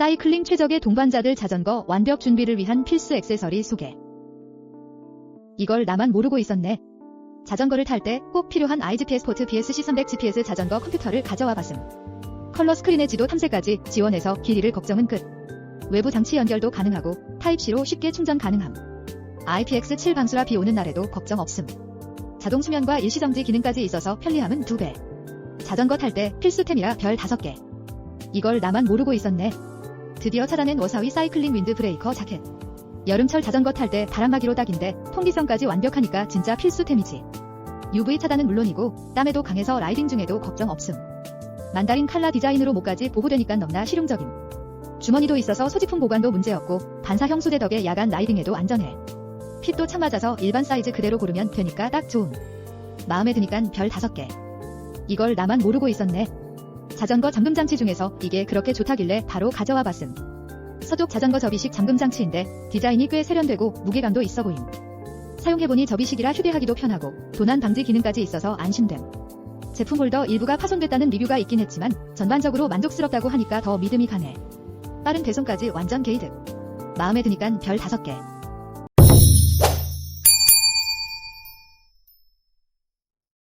사이클링 최적의 동반자들 자전거 완벽 준비를 위한 필수 액세서리 소개. 이걸 나만 모르고 있었네. 자전거를 탈 때 꼭 필요한 iGPS 포트 BSC300 GPS 자전거 컴퓨터를 가져와 봤음. 컬러 스크린의 지도 탐색까지 지원해서 길이를 걱정은 끝. 외부 장치 연결도 가능하고 타입C로 쉽게 충전 가능함. IPX7 방수라 비 오는 날에도 걱정 없음. 자동 수면과 일시정지 기능까지 있어서 편리함은 2배. 자전거 탈 때 필수템이라 별 5개. 이걸 나만 모르고 있었네. 드디어 찾아낸 워사위 사이클링 윈드 브레이커 자켓. 여름철 자전거 탈 때 바람막이로 딱인데 통기성까지 완벽하니까 진짜 필수템이지. UV 차단은 물론이고 땀에도 강해서 라이딩 중에도 걱정 없음. 만다린 칼라 디자인으로 목까지 보호되니까 너무나 실용적임. 주머니도 있어서 소지품 보관도 문제없고 반사형 소재 덕에 야간 라이딩에도 안전해. 핏도 참 맞아서 일반 사이즈 그대로 고르면 되니까 딱 좋음. 마음에 드니깐 별 5개. 이걸 나만 모르고 있었네. 자전거 잠금 장치 중에서 이게 그렇게 좋다길래 바로 가져와 봤음. 서족 자전거 접이식 잠금 장치인데 디자인이 꽤 세련되고 무게감도 있어 보임. 사용해보니 접이식이라 휴대하기도 편하고 도난 방지 기능까지 있어서 안심됨. 제품 홀더 일부가 파손됐다는 리뷰가 있긴 했지만 전반적으로 만족스럽다고 하니까 더 믿음이 가네. 빠른 배송까지 완전 게이득. 마음에 드니깐 별 5개.